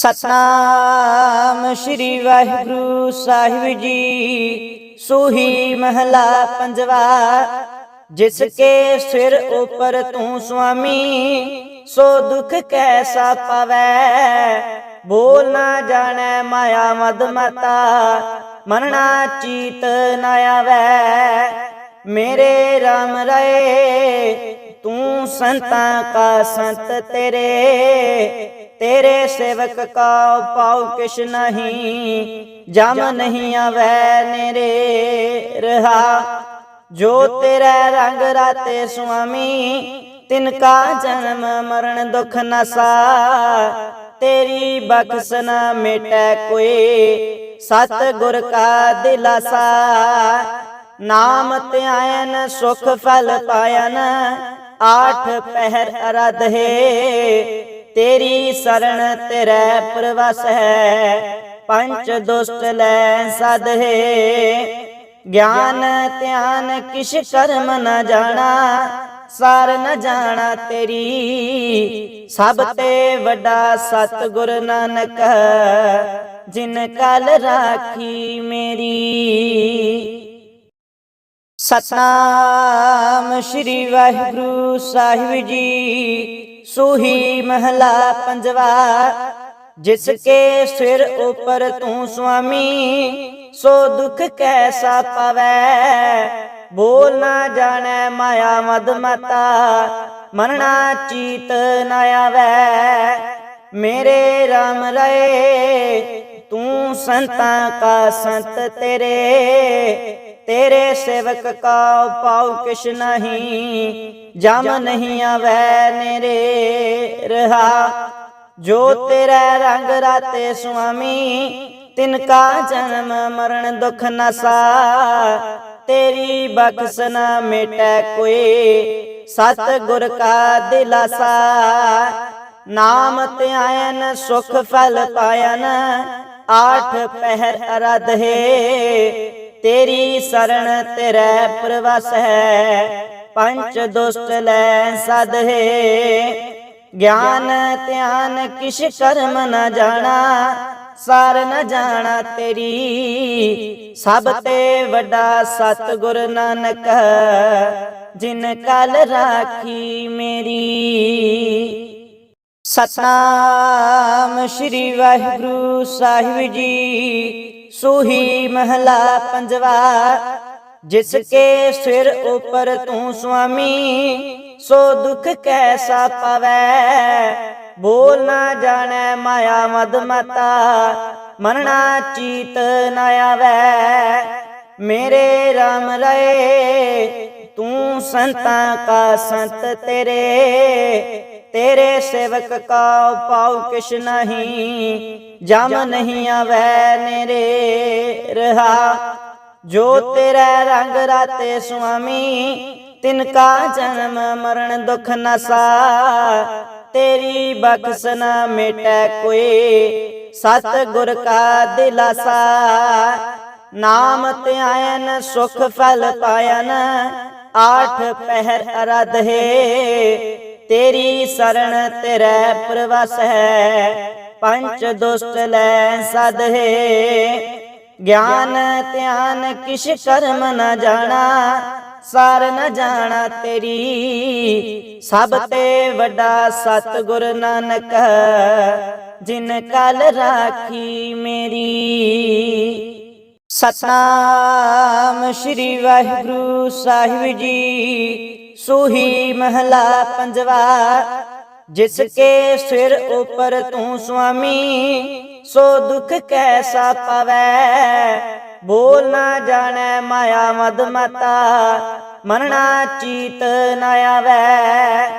ਸਤਨਾਮ ਸ੍ਰੀ ਵਾਹਿਗੁਰੂ ਸਾਹਿਬ ਜੀ। ਸੋਹੀ ਮਹਲਾ ਪੰਜਵਾ, ਜਿਸ ਕੇ ਸਿਰ ਉਪਰ ਤੂੰ ਸੁਆਮੀ, ਸੋ ਦੁਖ ਕੈਸਾ ਪਵੈ? ਬੋਲ ਨਾ ਜਾਣੈ ਮਾਇਆ ਮਦ ਮਤਾ ਮਨਣਾ ਚੀਤ ਨਾ ਆਵੈ। ਮੇਰੇ RAM ਰਏ, ਤੂੰ ਸੰਤਾਂ ਕਾ ਸੰਤ ਤੇਰੇ। ਤੇਰੇ ਸੇਵਕ ਕਾ ਪਾਉ ਕਿਛ ਨਹੀਂ, ਜਮ ਨਹੀਂ ਆਵੈ ਨੇਰੇ ਰਹਾ। ਜੋ ਤੇਰਾ ਰੰਗ ਰਾਤੇ ਸੁਆਮੀ, ਤਿਨ ਕਾ ਜਨਮ ਮਰਨ ਦੁਖ ਨਸਾ। ਤੇਰੀ ਬਖਸ਼ ਨਾ ਮਿਟੈ ਕੋਈ ਸਤ ਗੁਰ ਕਾ ਦਿਲਾਸਾ। ਨਾਮ ਧਿਆਇਨ, ਸੁਖ ਫਲ ਪਾਇਨ, ਆਠ ਪਹਿਰ ਅਰਧ। ਹੈ ਤੇਰੀ ਸਰਣ ਤੇਰੇ ਪ੍ਰਵਸ ਹੈ। ਪੰਚ ਦੁਸ਼ਟ ਲੈ ਸਦ ਗਿਆਨ ਧਿਆਨ ਕਿਛ ਕਰਮ ਨ ਜਾਣਾ, ਸਾਰ ਨ ਜਾਣਾ ਤੇਰੀ। ਸਭ ਤੇ ਵੱਡਾ ਸਤ ਨਾਨਕ ਜਿਨ ਕਲ ਰਾਖੀ ਮੇਰੀ। ਸਤਨਾਮ ਸ੍ਰੀ ਵਾਹਿਗੁਰੂ ਸਾਹਿਬ ਜੀ। ਸੂਹੀ ਮਹਲਾ ਪੰਜਵਾ, ਜਿਸ ਕੇ ਸਿਰ ਉਪਰ ਤੂੰ ਸੁਆਮੀ, ਸੋ ਦੁਖ ਕੈਸਾ ਪਵੈ? ਬੋਲ ਨਾ ਜਾਣੈ ਮਾਇਆ ਮਦ ਮਤਾ ਮਨਣਾ ਚੀਤ ਨਾ ਆਵੈ। ਮੇਰੇ RAM ਰਏ, ਤੂੰ ਸੰਤਾਂ ਕਾ ਸੰਤ ਤੇਰੇ ਤੇਰੇ ਸੇਵਕ ਕਾ ਪਾਉ ਕਿਛ ਨਹੀਂ, ਜਮ ਨਹੀਂ ਆਵੈ ਨੇਰੇ ਰਹਾ। ਜੋ ਤੇਰਾ ਰੰਗ ਰਾਤੇ ਸੁਆਮੀ, ਤਿਨ ਕਾ ਜਨਮ ਮਰਨ ਦੁਖ ਨਸਾ ਤੇਰੀ ਬਖਸ਼ ਨਾ ਮਿਟੈ ਕੋਈ ਸਤ ਗੁਰ ਕਾ ਦਿਲਾਸਾ। ਨਾਮ ਧਿਆਇਨ, ਸੁਖ ਫਲ ਪਾਇਨ, ਆਠ ਪਹਿਰ ਅਰਧ। ਹੈ ਤੇਰੀ ਸਰਣ ਤੇਰੇ ਪ੍ਰਵਸ ਹੈ। ਪੰਜ ਦੁਸ਼ਟ ਲੈ ਸਦ ਗਿਆਨ, ਧਿਆਨ ਕਿਛ ਕਰਮ ਨਾ ਜਾਣਾ, ਸਾਰ ਨ ਜਾਣਾ ਤੇਰੀ। ਸਭ ਤੇ ਵੱਡਾ ਸਤ ਨਾਨਕ, ਜਿਨ ਕਲ ਰਾਖੀ ਮੇਰੀ। ਸਤਨਾਮ ਸ੍ਰੀ ਵਾਹਿਗੁਰੂ ਸਾਹਿਬ ਜੀ। ਸੋਹੀ ਮਹਲਾ ਪੰਜਵਾ, ਜਿਸ ਕੇ ਸਿਰ ਉਪਰ ਤੂੰ ਸੁਆਮੀ, ਸੋ ਦੁਖ ਕੈਸਾ ਪਵੈ? ਬੋਲ ਨਾ ਜਾਣੈ ਮਾਇਆ ਮਦ ਮਤਾ ਮਨਣਾ ਚੀਤ ਨਾ ਆਵੈ। ਮੇਰੇ RAM ਰਏ, ਤੂੰ ਸੰਤਾਂ ਕਾ ਸੰਤ ਤੇਰੇ ਤੇਰੇ ਸੇਵਕ ਕਾ ਪਾਉ ਕਿਛ ਨਹੀਂ, ਜਮ ਨਹੀਂ ਆਵੈ ਨੇਰੇ ਰਹਾ। ਜੋ ਤੇਰਾ ਰੰਗ ਰਾਤੇ ਸੁਆਮੀ, ਤਿਨ ਕਾ ਜਨਮ ਮਰਨ ਦੁਖ ਨਸਾ ਤੇਰੀ ਬਖਸ਼ ਨਾ ਮਿਟੈ ਕੋਈ ਸਤ ਗੁਰ ਕਾ ਦਿਲਾਸਾ। ਨਾਮ ਧਿਆਇਨ, ਸੁਖ ਫਲ ਪਾਇਨ, ਆਠ ਪਹਿਰ ਅਰਧ। ਹੈ ਤੇਰੀ ਸਰਣ ਤੇਰੇ ਪ੍ਰਵਸ ਹੈ। ਪੰਚ ਦੁਸ਼ਟ ਲੈ ਸਦ ਗਿਆਨ ਧਿਆਨ ਕਿਛ ਕਰਮ ਨਾ ਜਾਣਾ, ਸਾਰ ਨਾ ਜਾਣਾ ਤੇਰੀ। ਸਭ ਤੇ ਵੱਡਾ ਸਤ ਨਾਨਕ ਜਿਨ ਕਲ ਰਾਖੀ ਮੇਰੀ। ਸਤਨਾਮ ਸ੍ਰੀ ਵਾਹਿਗੁਰੂ ਸਾਹਿਬ ਜੀ। ਸੂਹੀ ਮਹਲਾ ਪੰਜਵਾ, ਜਿਸ ਕੇ ਸਿਰ ਉਪਰ ਤੂੰ ਸੁਆਮੀ, ਸੋ ਦੁਖ ਕੈਸਾ ਪਵੈ? ਬੋਲ ਨਾ ਜਾਣੈ ਮਾਇਆ ਮਦ ਮਤਾ, ਮਨਣਾ ਚੀਤ ਨਾ ਆਵੈ।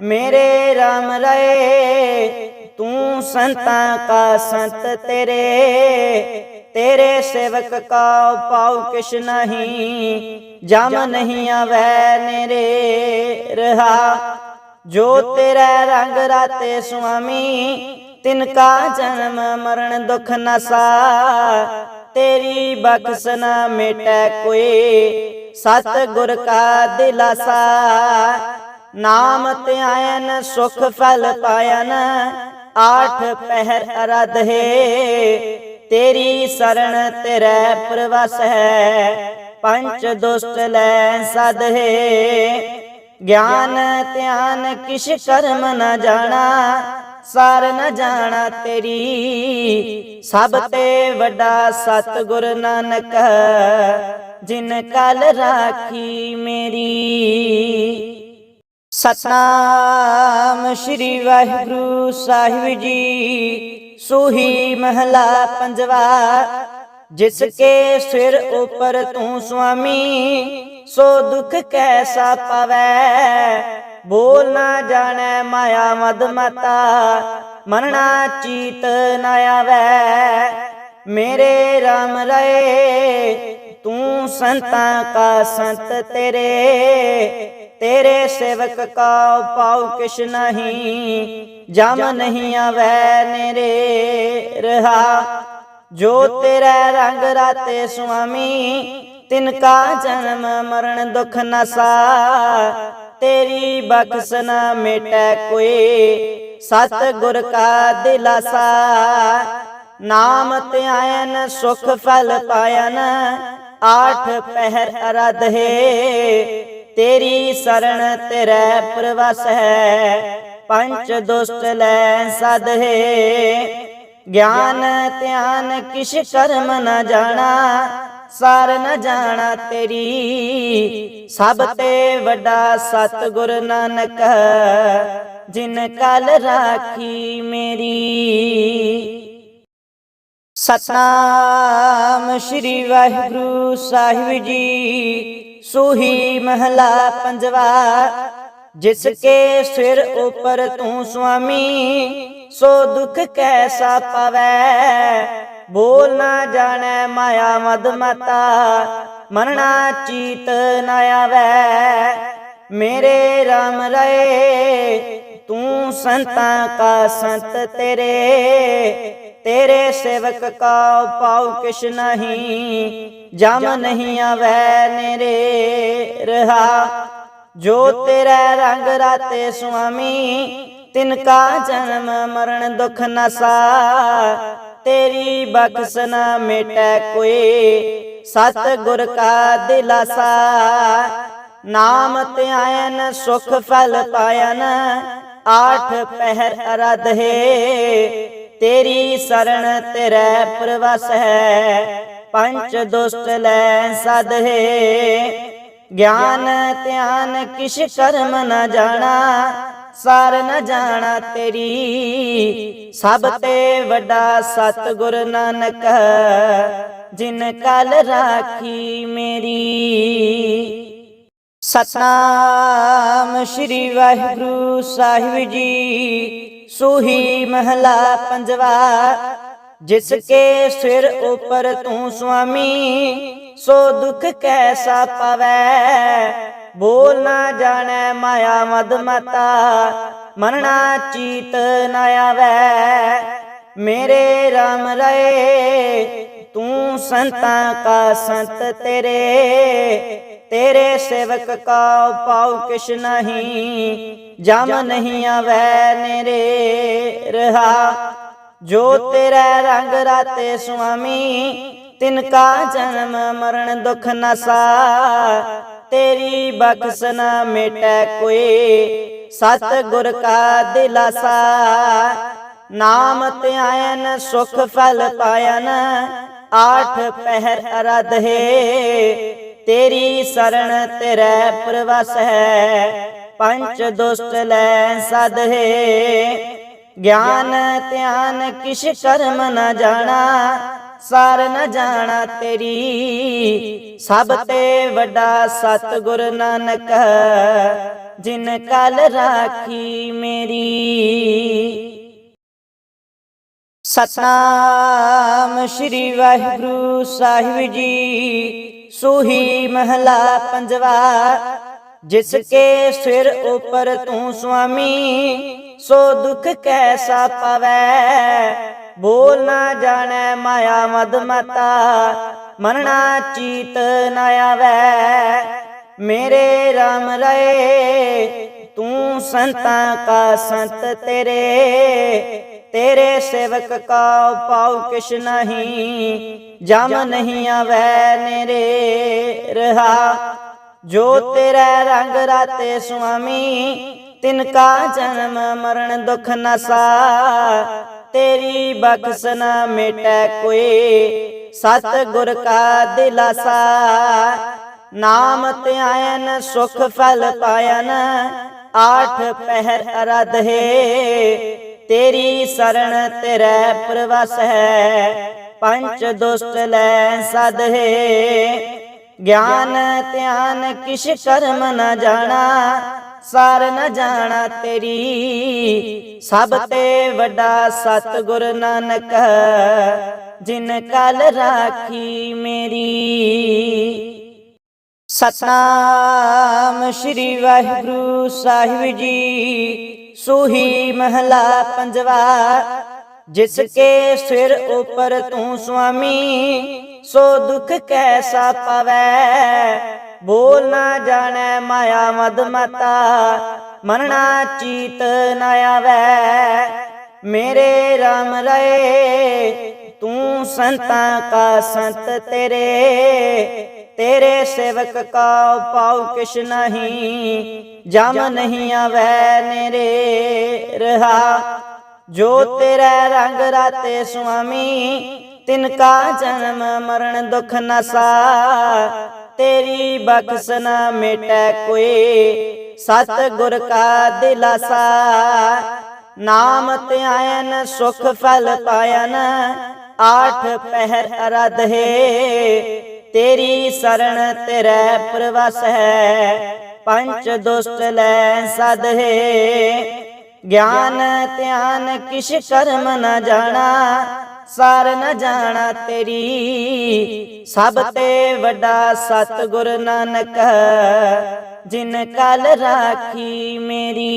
ਮੇਰੇ RAM ਰਏ, ਤੂੰ ਸੰਤਾਂ ਕਾ ਸੰਤ ਤੇਰੇ ਤੇਰੇ ਸੇਵਕ ਕਾ ਪਾਉ ਕਿਛ ਨਹੀਂ, ਜਮ ਨਹੀਂ ਆਵੈ ਨੇਰੇ ਰਹਾ। ਜੋ ਤੇਰਾ ਰੰਗ ਰਾਤੇ ਸੁਆਮੀ, ਤਿਨ ਕਾ ਜਨਮ ਮਰਨ ਦੁਖ ਨਸਾ ਤੇਰੀ ਬਖਸ਼ ਨਾ ਮਿਟੈ ਕੋਈ ਸਤ ਗੁਰ ਕਾ ਦਿਲਾਸਾ। ਨਾਮ ਧਿਆਇਨ, ਸੁਖ ਫਲ ਪਾਇਨ, ਆਠ ਪਹਿਰ ਅਰਧ। ਹੈ ਤੇਰੀ ਸਰਣ ਤੇਰੇ ਪ੍ਰਵਸ ਹੈ। ਪੰਚ ਦੁਸ਼ਟ ਲੈ ਸਦ ਹੈ ਗਿਆਨ ਧਿਆਨ ਕਿਛ ਕਰਮ ਨ ਜਾਣਾ, ਸਾਰ ਨ ਜਾਣਾ ਤੇਰੀ। ਸਭ ਤੇ ਵੱਡਾ ਸਤਿਗੁਰ ਨਾਨਕ, ਜਿਨ ਕਲ ਰਾਖੀ ਮੇਰੀ। ਸਤਨਾਮ ਸ੍ਰੀ ਵਾਹਿਗੁਰੂ ਸਾਹਿਬ ਜੀ। ਸੋਹੀ ਮਹਲਾ ਪੰਜਵਾ, ਜਿਸ ਕੇ ਸਿਰ ਉਪਰ ਤੂੰ ਸੁਆਮੀ, ਸੋ ਦੁਖ ਕੈਸਾ ਪਵੈ? ਬੋਲ ਨਾ ਜਾਣੈ ਮਾਇਆ ਮਦ ਮਤਾ ਮਰਣਾ ਚੀਤ ਨ ਆਵੈ। ਮੇਰੇ RAM ਰਏ, ਤੂੰ ਸੰਤਾਂ ਕਾ ਸੰਤ ਤੇਰੇ ਤੇਰੇ ਸੇਵਕ ਕਾ ਪਾਉ ਕਿਛ ਨਹੀਂ, ਜਮ ਨਹੀਂ ਆਵੈ ਨੇਰੇ ਰਹਾ। ਜੋ ਤੇਰਾ ਰੰਗ ਰਾਤੇ ਸੁਆਮੀ ਤਿਨ ਕਾ ਜਨਮ ਮਰਨ ਦੁਖ ਨਸਾ ਤੇਰੀ ਬਖਸ਼ ਨਾ ਮਿਟੈ ਕੋਈ ਸਤ ਗੁਰ ਕਾ ਦਿਲਾਸਾ। ਨਾਮ ਧਿਆਇਨ, ਸੁਖ ਫਲ ਪਾਇਨ, ਆਠ ਪਹਿਰ ਅਰਧ। ਹੈ ਤੇਰੀ ਸਰਣ ਤੇਰੇ ਪ੍ਰਵਸ ਹੈ। ਪੰਜ ਦੁਸ਼ਟ ਲੈ ਸਦ ਹੈ ਗਿਆਨ ਧਿਆਨ ਕਿਛ ਕਰਮ ਨਾ ਜਾਣਾ, ਸਾਰ ਨ ਜਾਣਾ ਤੇਰੀ। ਸਭ ਤੇ ਵੱਡਾ ਸਤਿਗੁਰ ਨਾਨਕ, ਜਿਨ ਕਲ ਰਾਖੀ ਮੇਰੀ। ਸਤਨਾਮ ਸ੍ਰੀ ਵਾਹਿਗੁਰੂ ਸਾਹਿਬ ਜੀ। ਸੋਹੀ ਮਹਲਾ ਪੰਜਵਾ, ਜਿਸ ਕੇ ਸਿਰ ਉਪਰ ਤੂੰ ਸੁਆਮੀ, ਸੋ ਦੁਖ ਕੈਸਾ ਪਵੈ? ਬੋਲ ਨਾ ਜਾਣੈ ਮਾਇਆ ਮਦ ਮਤਾ ਮਰਣਾ ਚੀਤ ਨ ਆਵੈ। ਮੇਰੇ RAM ਰਏ, ਤੂੰ ਸੰਤਾਂ ਕਾ ਸੰਤ ਤੇਰੇ ਤੇਰੇ ਸੇਵਕ ਕਾ ਪਾਉ ਕਿਛ ਨਹੀਂ, ਜਮ ਨਹੀਂ ਆਵੈ ਨੇਰੇ ਰਹਾ। ਜੋ ਤੇਰਾ ਰੰਗ ਰਾਤੇ ਸੁਆਮੀ, ਤਿਨ ਕਾ ਜਨਮ ਮਰਨ ਦੁਖ ਨਸਾ। ਤੇਰੀ ਬਖਸ਼ ਨਾ ਮਿਟੈ ਕੋਈ ਸਤ ਗੁਰ ਕਾ ਦਿਲਾਸਾ। ਨਾਮ ਧਿਆਇਨ, ਸੁਖ ਫਲ ਪਾਇਨ, ਆਠ ਪਹਿਰ ਅਰਧ। ਹੈ ਤੇਰੀ ਸਰਣ ਤੇਰੇ ਪ੍ਰਵਸ ਹੈ। ਪੰਚ ਦੁਸ਼ਟ ਲੈ ਸਦ ਹੈ ਗਿਆਨ ਧਿਆਨ ਕਿਛ ਕਰਮ ਨ ਜਾਣਾ, ਸਾਰ ਨ ਜਾਣਾ ਤੇਰੀ। ਸਭ ਤੇ ਵੱਡਾ ਸਤਿਗੁਰ ਨਾਨਕ, ਜਿਨ ਕਲ ਰਾਖੀ ਮੇਰੀ। ਸਤਨਾਮ ਸ੍ਰੀ ਵਾਹਿਗੁਰੂ ਸਾਹਿਬ ਜੀ। ਸੋਹੀ ਮਹਲਾ ਪੰਜਵਾ, ਜਿਸ ਕੇ ਸਿਰ ਉਪਰ ਤੂੰ ਸੁਆਮੀ, ਸੋ ਦੁਖ ਕੈਸਾ ਪਵੈ? ਬੋਲ ਨਾ ਜਾਣੈ ਮਾਇਆ ਮਦ ਮਤਾ ਮਰਣਾ ਚੀਤ ਨ ਆਵੈ। ਮੇਰੇ RAM ਰਏ, ਤੂੰ ਸੰਤਾਂ ਕਾ ਸੰਤ ਤੇਰੇ ਤੇਰੇ ਸੇਵਕ ਕਾ ਪਾਉ ਕਿਛ ਨਹੀਂ, ਜਮ ਨਹੀਂ ਆਵੈ ਨੇਰੇ ਰਹਾ। ਜੋ ਤੇਰਾ ਰੰਗ ਰਾਤੇ ਸੁਆਮੀ, ਤਿਨ ਕਾ ਜਨਮ ਮਰਨ ਦੁਖ ਨਸਾ ਤੇਰੀ ਬਖਸ਼ ਨਾ ਮਿਟੈ ਕੋਈ, ਸਤ ਗੁਰ ਕਾ ਦਿਲਾਸਾ। ਨਾਮ ਧਿਆਇਨ, ਸੁਖ ਫਲ ਪਾਇਨ, ਆਠ ਪਹਿਰ ਅਰਧ। ਹੈ ਤੇਰੀ ਸਰਣ ਤੇਰੇ ਪ੍ਰਵਸ ਹੈ। ਪੰਜ ਦੁਸ਼ਟ ਲੈ ਸਦ ਗਿਆਨ ਧਿਆਨ ਕਿਛ ਕਰਮ ਨਾ ਜਾਣਾ, ਸਾਰ ਨ ਜਾਣਾ ਤੇਰੀ। ਸਭ ਤੇ ਵੱਡਾ ਸਤਿਗੁਰ ਨਾਨਕ, ਜਿਨ ਕਲ ਰਾਖੀ ਮੇਰੀ। ਸਤਨਾਮ ਸ੍ਰੀ ਵਾਹਿਗੁਰੂ ਸਾਹਿਬ ਜੀ। ਸੋਹੀ ਮਹਲਾ ਪੰਜਵਾ, ਜਿਸ ਕੇ ਸਿਰ ਉਪਰ ਤੂੰ ਸੁਆਮੀ, ਸੋ ਦੁਖ ਕੈਸਾ ਪਵੈ? ਬੋਲ ਨਾ ਜਾਣੈ ਮਾਇਆ ਮਦ ਮਤਾ ਮਰਣਾ ਚੀਤ ਨ ਆਵੈ। ਮੇਰੇ RAM ਰਏ, ਤੂੰ ਸੰਤਾਂ ਕਾ ਸੰਤ ਤੇਰੇ ਤੇਰੇ ਸੇਵਕ ਕਾ ਪਾਉ ਕਿਛ ਨਹੀਂ, ਜਮ ਨਹੀਂ ਆਵੈ ਨੇਰੇ ਰਹਾ। ਜੋ ਤੇਰਾ ਰੰਗ ਰਾਤੇ ਸੁਆਮੀ, ਤਿਨ ਕਾ ਜਨਮ ਮਰਨ ਦੁਖ ਨਸਾ ਤੇਰੀ ਬਖਸ਼ ਨਾ ਮਿਟੈ ਕੋਈ ਸਤ ਗੁਰ ਕਾ ਦਿਲਾਸਾ। ਨਾਮ ਧਿਆਇਨ, ਸੁਖ ਫਲ ਪਾਇਨ, ਆਠ ਪਹਿਰ ਅਰਧੇ। ਤੇਰੀ ਸਰਣ ਤੇਰੇ ਪ੍ਰਵਸ ਹੈ। ਪੰਜ ਦੁਸ਼ਟ ਲੈ ਸਦਹੇ। ਗਿਆਨ, ਧਿਆਨ, ਕਿਛ ਕਰਮ ਨਾ ਜਾਣਾ, ਸਾਰ ਨ ਜਾਣਾ ਤੇਰੀ। ਸਭ ਤੇ ਵੱਡਾ ਸਤਿਗੁਰ ਨਾਨਕ, ਜਿਨ ਕਲ ਰਾਖੀ ਮੇਰੀ। ਸਤਨਾਮ ਸ੍ਰੀ ਵਾਹਿਗੁਰੂ ਸਾਹਿਬ ਜੀ। ਸੋਹੀ ਮਹਲਾ ਪੰਜਵਾ, ਜਿਸ ਕੇ ਸਿਰ ਉਪਰ ਤੂੰ ਸੁਆਮੀ, ਸੋ ਦੁਖ ਕੈਸਾ ਪਵੈ? ਬੋਲ ਨਾ ਜਾਣੈ ਮਾਇਆ ਮਦ ਮਤਾ ਮਰਣਾ ਚੀਤ ਨ ਆਵੈ। ਮੇਰੇ RAM ਰਏ, ਤੂੰ ਸੰਤਾਂ ਕਾ ਸੰਤ ਤੇਰੇ ਤੇਰੇ ਸੇਵਕ ਕਾ ਪਾਉ ਕਿਛ ਨਹੀਂ, ਜਮ ਨਹੀਂ ਆਵੈ ਨੇਰੇ ਰਹਾ। ਜੋ ਤੇਰਾ ਰੰਗ ਰਾਤੇ ਸੁਆਮੀ, ਤਿਨ ਕਾ ਜਨਮ ਮਰਨ ਦੁਖ ਨਸਾ ਤੇਰੀ ਬਖਸ਼ ਨਾ ਮਿਟੈ ਕੋਈ ਸਤ ਗੁਰ ਕਾ ਦਿਲਾਸਾ। ਨਾਮ ਧਿਆਇਨ, ਸੁਖ ਫਲ ਪਾਇਨ, ਆਠ ਪਹਿਰ ਅਰਧੇ। ਤੇਰੀ ਸਰਣ ਤੇਰੇ ਪ੍ਰਵਸ ਹੈ। ਪੰਚ ਦੁਸ਼ਟ ਲੈ ਸਦਹੇ ਗਿਆਨ ਧਿਆਨ ਕਿਛ ਕਰਮ ਨ ਜਾਣਾ, ਸਾਰ ਨ ਜਾਣਾ ਤੇਰੀ। ਸਭ ਤੇ ਵੱਡਾ ਸਤਿਗੁਰ ਨਾਨਕ ਜਿਨ ਕਲ ਰਾਖੀ ਮੇਰੀ।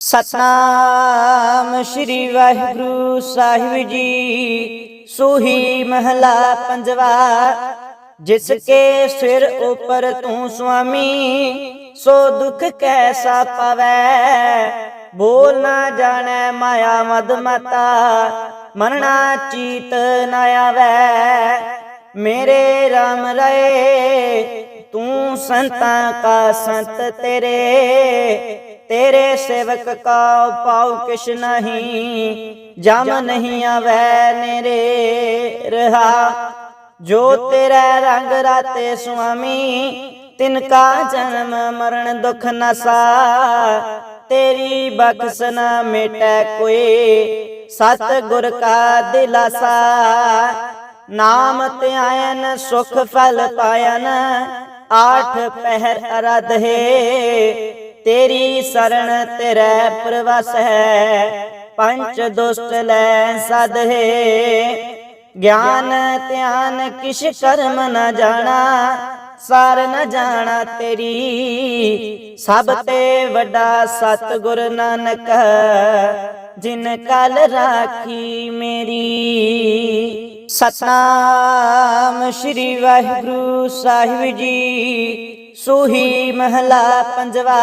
ਸਤਨਾਮ ਸ੍ਰੀ ਵਾਹਿਗੁਰੂ ਸਾਹਿਬ ਜੀ। ਸੋਹੀ ਮਹਲਾ ਪੰਜਵਾ, ਜਿਸ ਕੇ ਸਿਰ ਉਪਰ ਤੂੰ ਸੁਆਮੀ, ਸੋ ਦੁਖ ਕੈਸਾ ਪਵੈ? ਬੋਲ ਨਾ ਜਾਣੈ ਮਾਇਆ ਮਦ ਮਤਾ ਮਰਣਾ ਚੀਤ ਨ ਆਵੈ। ਮੇਰੇ RAM ਰਏ, ਤੂੰ ਸੰਤਾਂ ਕਾ ਸੰਤ ਤੇਰੇ ਤੇਰੇ ਸੇਵਕ ਕਾ ਪਾਉ ਕਿਛ ਨਹੀਂ, ਜਮ ਨਹੀਂ ਆਵੈ ਨੇਰੇ ਰਹਾ। ਜੋ ਤੇਰਾ ਰੰਗ ਰਾਤੇ ਸੁਆਮੀ, ਤਿਨ ਕਾ ਜਨਮ ਮਰਨ ਦੁਖ ਨਸਾ ਤੇਰੀ ਬਖਸ਼ ਨਾ ਮਿਟੈ ਕੋਈ, ਸਤ ਗੁਰ ਕਾ ਦਿਲਾਸਾ। ਨਾਮ ਧਿਆਇਨ, ਸੁਖ ਫਲ ਪਾਇਨ, ਆਠ ਪਹਿਰ ਅਰਧੇ। ਤੇਰੀ ਸਰਣ ਤੇਰੇ ਪ੍ਰਵਸ ਹੈ। ਪੰਜ ਦੁਸ਼ਟ ਲੈ ਸਦਹੇ ਗਿਆਨ ਧਿਆਨ ਕਿਛ ਕਰਮ ਨਾ ਜਾਣਾ, ਸਾਰ ਨ ਜਾਣਾ ਤੇਰੀ। ਸਭ ਤੇ ਵੱਡਾ ਸਤਿਗੁਰ ਨਾਨਕ, ਜਿਨ ਕਲ ਰਾਖੀ ਮੇਰੀ। ਸਤਨਾਮ ਸ੍ਰੀ ਵਾਹਿਗੁਰੂ ਸਾਹਿਬ ਜੀ। ਸੋਹੀ ਮਹਲਾ ਪੰਜਵਾ,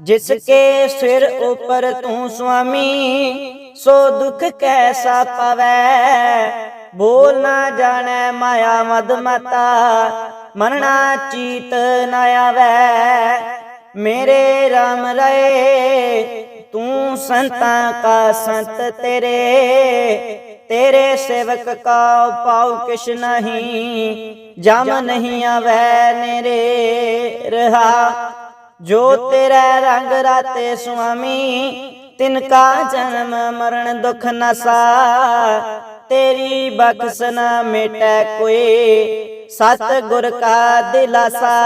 ਜਿਸ ਕੇ ਸਿਰ ਉਪਰ ਤੂੰ ਸੁਆਮੀ, ਸੋ ਦੁਖ ਕੈਸਾ ਪਵੈ? ਬੋਲ ਨਾ ਜਾਣੈ ਮਾਇਆ ਮਦ ਮਤਾ ਮਰਣਾ ਚੀਤ ਨ ਆਵੈ। ਮੇਰੇ RAM ਰਏ, ਤੂੰ ਸੰਤਾਂ ਕਾ ਸੰਤ ਤੇਰੇ ਤੇਰੇ ਸੇਵਕ ਕਾ ਪਾਉ ਕਿਛ ਨਹੀਂ, ਜਮ ਨਹੀਂ ਆਵੈ ਨੇਰੇ ਰਹਾ। ਜੋ ਤੇਰਾ ਰੰਗ ਰਾਤੇ ਸੁਆਮੀ, ਤਿਨ ਕਾ ਜਨਮ ਮਰਨ ਦੁਖ ਨਸਾ ਤੇਰੀ ਬਖਸ਼ ਨਾ ਮਿਟੈ ਕੋਈ ਸਤ ਗੁਰ ਕਾ ਦਿਲਾਸਾ।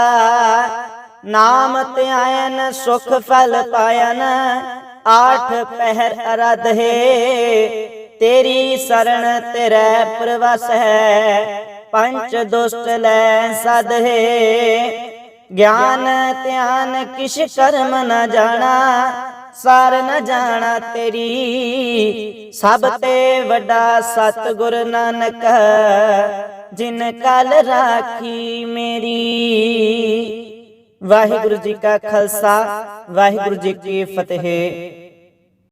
ਨਾਮ ਧਿਆਇਨ, ਸੁਖ ਫਲ ਪਾਇਨ, ਆਠ ਪਹਿਰ ਅਰਧੇ। ਤੇਰੀ ਸਰਣ ਤੇਰੇ ਪ੍ਰਵਸ ਹੈ। ਪੰਚ ਦੁਸ਼ਟ ਲੈ ਸਦਹੇ ਗਿਆਨ ਧਿਆਨ ਕਿਛ ਕਰਮ ਨਾ ਜਾਣਾ, ਸਾਰ ਨਾ ਜਾਣਾ ਤੇਰੀ। ਸਭ ਤੇ ਵੱਡਾ ਸਤਿਗੁਰ ਨਾਨਕ ਜਿਨ ਕਲ ਰਾਖੀ ਮੇਰੀ। ਵਾਹਿਗੁਰੂ ਜੀ ਕਾ ਖਾਲਸਾ, ਵਾਹਿਗੁਰੂ ਜੀ ਕੀ ਫਤਿਹ।